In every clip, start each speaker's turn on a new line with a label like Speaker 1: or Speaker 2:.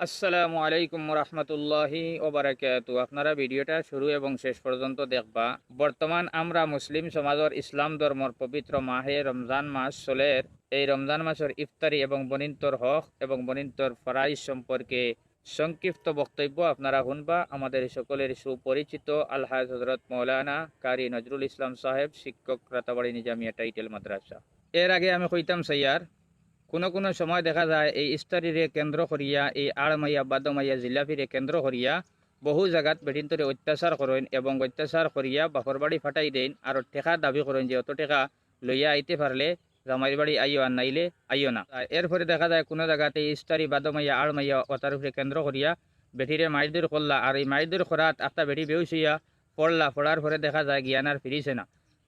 Speaker 1: আসসালামু আলাইকুম রহমতুল্লাহি ওবরাকাতু। আপনারা ভিডিওটা শুরু এবং শেষ পর্যন্ত দেখবা। বর্তমান আমরা মুসলিম সমাজের ইসলাম ধর্মর পবিত্র মাহে রমজান মাস চলের। এই রমজান মাসের ইফতারি এবং বনিন্তর হক এবং বনিন্তর ফরাইজ সম্পর্কে সংক্ষিপ্ত বক্তব্য আপনারা শুনবা। আমাদের সকলের সুপরিচিত আলহাজ হজরত মৌলানা কারি নজরুল ইসলাম সাহেব, শিক্ষক, রাতাবাড়ি নিজামিয়া টাইটেল মাদ্রাসা। এর আগে আমি কইতাম সাইয়ার কোনো কোনো সময় দেখা যায় এই ইস্তারিরে কেন্দ্র করিয়া এই আড়মাইয়া বাদমাইয়া জিলাপিরে কেন্দ্র করিয়া বহু জায়গাত বেটিনতরে অত্যাচার করেন এবং অত্যাচার করিয়া বাপর বাড়ি ফাটাই দেন আর টেকা দাবি করেন যে অত টেকা লইয়া আইতে পারলে জামাইর বাড়ি আইও আর নাইলে আইও না। এরপরে দেখা যায় কোনো জায়গাতে ইস্তারি বাদমাইয়া আড়মাইয়া অতার কেন্দ্র করিয়া বেটিরে মাইদুর করলা আর এই মাইদুর করাত একটা বেটি বেউসিয়া পড়লা পড়ার পরে দেখা যায় জ্ঞান আর ফিরিছে না।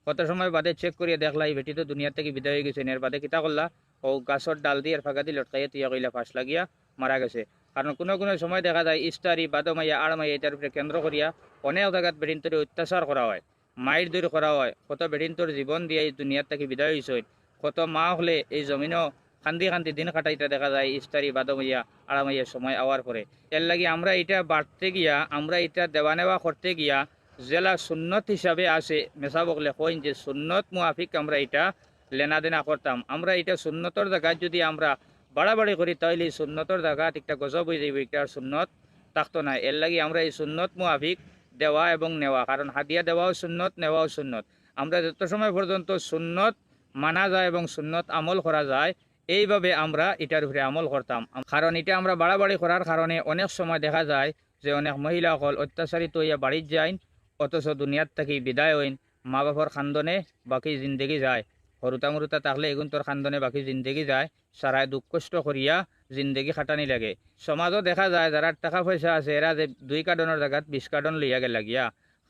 Speaker 1: কত সময় বাদে চেক করিয়া দেখলা এই বেটি তো দুনিয়া থেকে বিদায় হয়ে গেছে এর বাদে কিতা করলা ও গাছর ডাল দিয়ে ফাঁকা দিয়ে লটকাইয়া তুইয়া কইলা ফাঁস লাগিয়া মারা গেছে। কারণ কোনো কোনো সময় দেখা যায় ইস্তারি বাদমাইয়া আড়মাইয়া এটার উপরে কেন্দ্র করিয়া অনেক জায়গাত বেডিনতরে অত্যাচার করা হয় মায়ের দূর করা হয়, কত বেডিনতর জীবন দিয়ে এই দুনিয়ার থেকে বিদায় হয়েছে কত মা হলে এই জমিনও খান্দি খান্দি দিন কাটাইতে দেখা যায় ইস্তারি বাদমাইয়া আড়ামাইয়ার সময় আওয়ার পরে এর লাগি আমরা এটা বাড়তে গিয়া, আমরা এটা দেওয়া নেওয়া করতে গিয়া, জেলা সুন্নত হিসাবে আসে মেসা বকলে কইন যে সুন্নত মুআফিক আমরা এটা লেনাদেনা করতাম। আমরা এটা সুন্নতর জায়গায় যদি আমরা বাড়াবাড়ি করি, তাহলে এই সুন্নতর জায়গাত একটা গজব হয়ে যাবে একটা আর সুন্নত থাকতো না। এর লাগি আমরা এই সুন্নত মুআফিক দেওয়া এবং নেওয়া, কারণ হাদিয়া দেওয়াও সুন্নত, নেওয়াও সুন্নত। আমরা যত সময় পর্যন্ত সুন্নত মানা যায় এবং সুন্নত আমল করা যায়, এইভাবে আমরা এটার উপরে আমল করতাম। কারণ এটা আমরা বাড়াবাড়ি করার কারণে অনেক সময় দেখা যায় যে অনেক মহিলা মহিলাসকল অত্যাচারিত হইয়া বাড়ির যায় অথচ দুনিয়ার থেকে বিদায় হইন মা বাপর খান্দনে বাকি জিন্দগি যায়। হরুতা মরুতা থাকলে এগুন তোর খান্দনে বাকি জিন্দগি যায়। সারায় দুঃখ কষ্ট করিয়া জিন্দগি খাটানি লাগে। সমাজও দেখা যায় যারা টাকা পয়সা আছে এরা যে দুই কার্টনের জায়গাত বিশ কার্টন লইয়া গেল লাগিয়া।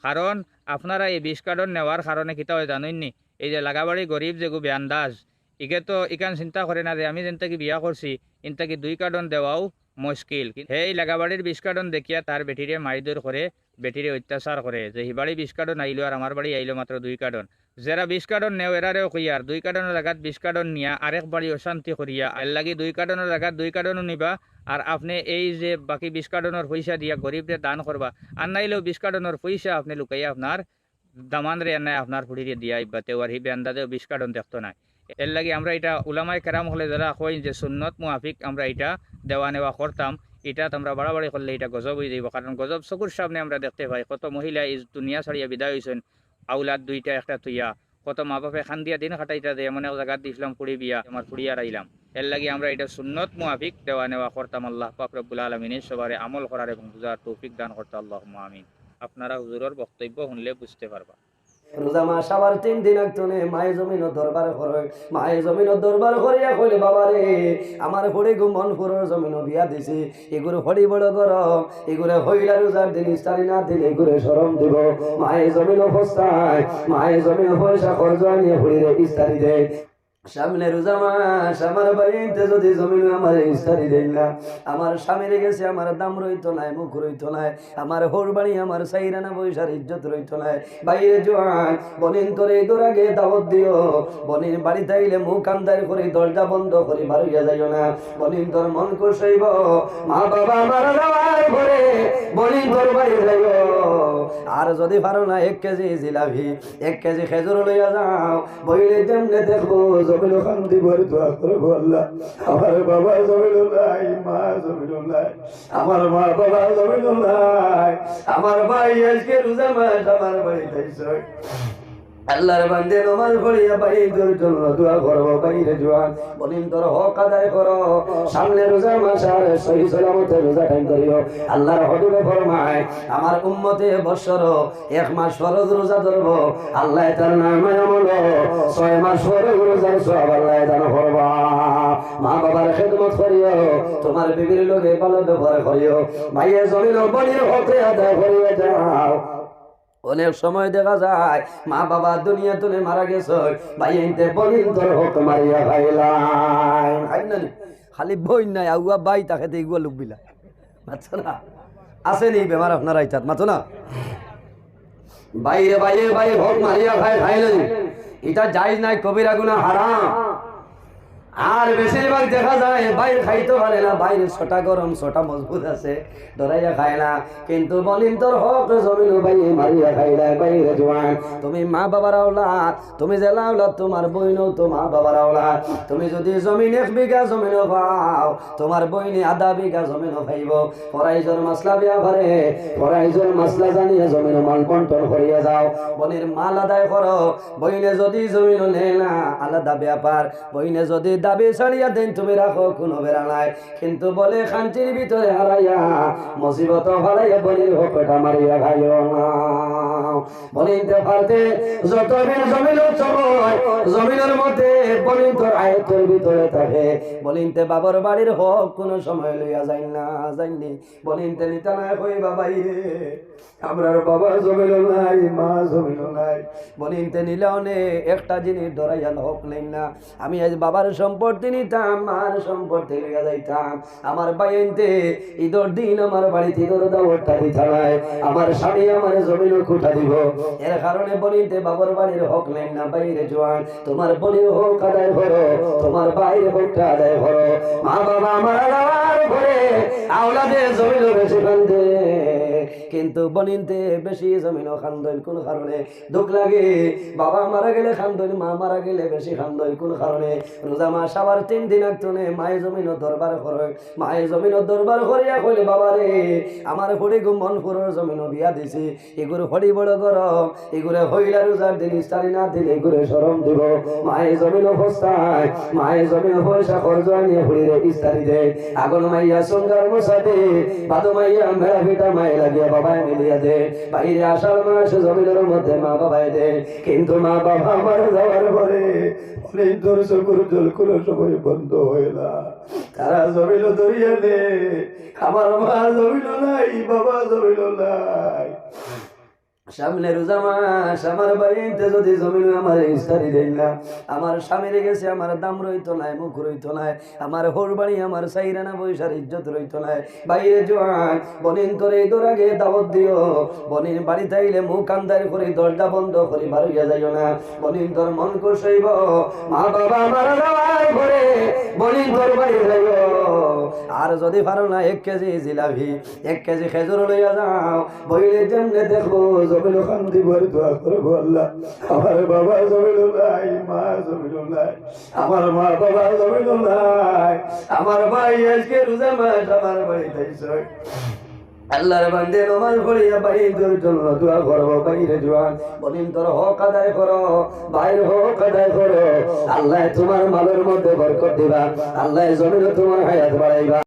Speaker 1: কারণ আপনারা এই বিশ কার্টন নেওয়ার কারণে কিতা হয় জানেননি এই যে লাগাবাড়ি গরিব যে গু বেআন্দাজ ইকে তো ইকান চিন্তা করে না যে আমি যেনটাকে বিয়া করছি ইনটাকে দুই কার্টন দেওয়াও মুশকিল সেই লাগাবাড়ির বিশ কার্টন দেখিয়া তার বেটিরে মাইদুর করে বেটিরে অত্যাচার করে যে হিবাড়ি বিশ কার্টন আইলো আর আমার বাড়ি আইলো মাত্র দুই কার্টন যারা বিশ কার্টন নেও এরারেও কইয়ার দুই কার্টনের জায়গাত বিশ কার্টন নিয়া আরেক বাড়ি অশান্তি করিয়া এর লাগি দুই কার্টনের জায়গাত দুই কার্টনও নিবা আর আপনি এই যে বাকি বিশ কার্টনের পয়সা দিয়া গরিবরে দান করবা আর নাইলেও বিশ কার্টনের পয়সা আপনি লুকাইয়া আপনার দামান রে নাই আপনার ফুড়িরে দিয়া ইবা তেও আর হিবে আন্দাজেও বিশ কার্টন দেখতো না এর লাগি আমরা এটা উলামায় কেরাম হলে যারা কই যে সুন্নত মুআফিক আমরা এটা দেওয়া নেওয়া করতাম এটা আমরা বাড়াবাড়ি করলে এটা গজব হয়ে যাইব কারণ গজব চকুর সামনে আমরা দেখতে পাই কত মহিলা এই দুনিয়া ছাড়িয়া বিদায় হয়েছেন আউলাদ দুইটা, একটা তুইয়া কত মা বাপে খান দিয়া দিন খাটাইটা দেয় মানে এক জায়গাত দিছিলাম কুড়ি বিয়া আমার কুড়িয়ার আইলাম এর লাগে আমরা এটা সুন্নত মুহাফিক দেওয়া নেওয়া করতাম আল্লাহ পাকরবুল আলমিনের সবারে আমল করার এবং বুঝার তৌফিক দান করতে আল্লাহ আমিন। আপনারা হুজুরের বক্তব্য শুনলে বুঝতে পারবা।
Speaker 2: রোজা মাস আবার তিন দিন একজনে মায়ে জমিন দরবার করে। মায়ে জমিন দরবার করিয়া কইলে বাবা রে আমার হরি গো মন পুরোর জমিন বিয়া দিছি। এগুলো হরি বড় গরম এগুলো হইলা রোজার দিন, ইস্তারি না দিলে এগুলো সরম দিব। মায়ে জমিন অবস্থায় মায়ে জমিন পয়সা খরচ নিয়ে হইরে ইস্তারি দেয় সামনে রোজা আমার বাড়িতে যদি জমিন আমার ইস্তারি দেন না, আমার স্বামীর গেছে, আমার দাম রইতো নাই, মুখ রইতো নাই, আমার হোর বাড়ি, আমার সাইরানা পয়সার ইজ্জত রইতো নাই। বাইরে জোয়ান, বনিন তোর এই আগে দাওয়াত দিও। বনিন বাড়িতে আইলে মুখ আন্দার করে দরজা বন্ধ করে বাড়িয়া যাইও না। বনিন তোর মন কষাইব, মা বাবা আমার দাওয়ার করে বনিন তোর বাড়ি যাইও। আর যদি পারো না, এক কেজি জিলাপি, এক কেজি খেজুর লইয়া যাও। বইলে যেমনে দেখো জমিল শান্তি ভরে দোয়া করব আল্লাহ। আমার বাবা জমিল নাই, মা জমিল নাই, আমার মা বাবা জমিল নাই। আমার ভাই আজকে রোজা মাস, আমার বাড়িতে। আল্লাহর বান্দে নমাজ পড়িয়া বাইরের জন্য দোয়া করব বাইরে বলিন তোর হক আদায় করো। সামনে রোজা মাস আর সহি সালামতে রোজা টাইম করিও। আল্লাহর হদুরে ফরমায়, আমার উম্মতে বৎসর, এক মাস ফরজ রোজা ধরবো। আল্লাহ তার নামে আমল, ছয় মাস ফরজ রোজা সব আল্লাহ দান করবা। মা বাবার খেদমত করিও, তোমার বিবির লোকে ভালো ব্যবহার করিও। ভাইয়ের জমিন বলির হতে আদায় করিয়ে যাও। অনেক সময় দেখা যায়, মা বাবা দুনিয়া তুলে মারা গেছ, ভাই বলিন তোর হোক মারিয়া খালি বই নাই আগুয়া বাই তাকে এগুয়া লুকবিলা না? আছে নি বেমার আপনার আইতাত মাথো না? বাইরে বাইরে বাইরে হোক মারিয়া ভাই খাই না নি? এটা যাই নাই, কবিরা গুনা হারাম। আর বেশিরভাগ দেখা যায়, বাইরে খাইতে পারে না, বাইরে ছোটা গরম, ছোটা মজবুত আছে ধরাইয়া খায় না। কিন্তু বলিন তোর হক, জমিন বাইরে মারিয়া খাইলা বাইরে জোয়ান। তুমি মা বাবার আওলাদ, তুমি জেলা আওলাদ, তোমার বইনও তো মা বাবার আওলাদ। তুমি যদি জমিন এক বিঘা জমিনও পাও, তোমার বইনে আধা বিঘা জমিনও পাইব। পরাইজোর মাসলা বিয়া করে পরাইজোর মাসলা জানিয়ে জমিন মাল বন্টন করিয়া যাও। বনির মাল আদায় করো, বইনে যদি জমিন নেয় না, আলাদা ব্যাপার। বইনে যদি দাবি ছাড়িয়া দেন তুমি রাখো, কোনো বেড়া নাই। কিন্তু বলে শান্তির ভিতরে হারাইয়া, মুসিবত হারাইয়া বলির হোকটা মারিয়া খাইও না। বলিতে পারতে যত জমিন জমিনের মধ্যে বলিন আয়তের ভিতরে থাকে। বলিনতে বাবার বাড়ির হোক কোনো সময় লইয়া যাই না, যাইনি। বলিনতে নিতা না কইবা বাইরে আমরার বাবা জমিল নাই, মা জমিল নাই। বলিনতে নিলেও নে একটা জিনিস ধরাইয়া হোক নেই না। আমি আজ বাবার সম্পত্তি নিতাম, মার সম্পত্তি লইয়া যাইতাম। আমার বাইনতে ঈদর দিন আমার বাড়িতে ঈদর দাওয়াতটা দিতা আমার স্বামী আমার জমিন খুঁটা দিব। এর কারণে বলিতে বাবার বাড়ির হক নেই না, বাইরে জোয়ান। তোমার বলির হোক আদায় করো, তোমার বাইরে হোকটা আদায় করো। মা বাবা আমার করে আওলাদে জমিন বেশি কান্দে কিন্তু বনিনতে বেশি জমিন খান্দইন কোন কারণে? দুঃখ লাগে। বাবা মারা গেলে খান্দইন মা মারা গেলে বেশি খান্দইন কোন কারণে? রোজা মাস আবার তিন দিন একজনে মায়ে জমিন দরবার করে। মায়ে জমিন দরবার করিয়া কইলে, বাবা রে, আমার হরি গো মন ফুরর জমিন বিয়া দিছি। এগুলো হরি বড় গরম এগুলো হইলা রোজার দিন, ইস্তারি না দিলে এগুলো সরম দিব। মায়ে জমিন অবস্থায় মায়ে জমিন পয়সা খরচ নিয়ে হরিরে ইস্তারি দেয় আগুন মাইয়া সঙ্গার মশাতে বাদু মাইয়া মেরা পিটা মায়ে লাগিয়া বাবায় মিলিয়ে দে। বাইরে আসার মাস জমিনের মধ্যে মা বাবায় দে। কিন্তু মা বাবা আমার যাওয়ার পরে অনেক তোর চকুর জল কোনো সময় বন্ধ হয়ে না। তারা জমিল ধরিয়া দে। আমার মা জমিল নাই, বাবা জমিল নাই। সামনে রোজা মাস, আমার বাড়িতে যদি জমিন আমার ইস্তারি দেন না, আমার স্বামীর গেছে আমার দাম রইতো নাই, মুখ রইতো নাই, আমার হোর বাড়ি আমার সাইরানা পয়সার ইজ্জত রইতো নাই। বাইরে জোয়ান, বনিন তোর এই তোর আগে দাওয়াত দিও। বনিন বাড়ি থাইলে মুখ আন্দার করে দরজা বন্ধ করে বাড়িয়া যাইও না। বনিন তোর মন কষাইব, মা বাবা আমার দাওয়াই করে বনিন তোর বাড়ি যাইব। আর যদি পারো না এক কেজি জিলাপি, এক কেজি খেজুর লইয়া যাও। বইলে জন্য দেখো জমিল খান দিবার দোয়া করব আল্লাহ। আমার বাবা জমিল নাই, মা জমিল নাই, আমার মা বাবা জমিল নাই। আমার ভাই আজকে রোজা মাস, আমার বাড়িতে আল্লাহর বান্দে নমাজ পড়িয়া বাইরের জন্য দোয়া করব বাইরে জোয়ান বলিন, তোর হক আদায় করো বাইরে হক আদায় করো। আল্লাহ তোমার মালের মধ্যে বরকত দিবা, আল্লাহ জমিনে তোমার হায়াত বাড়াইবা।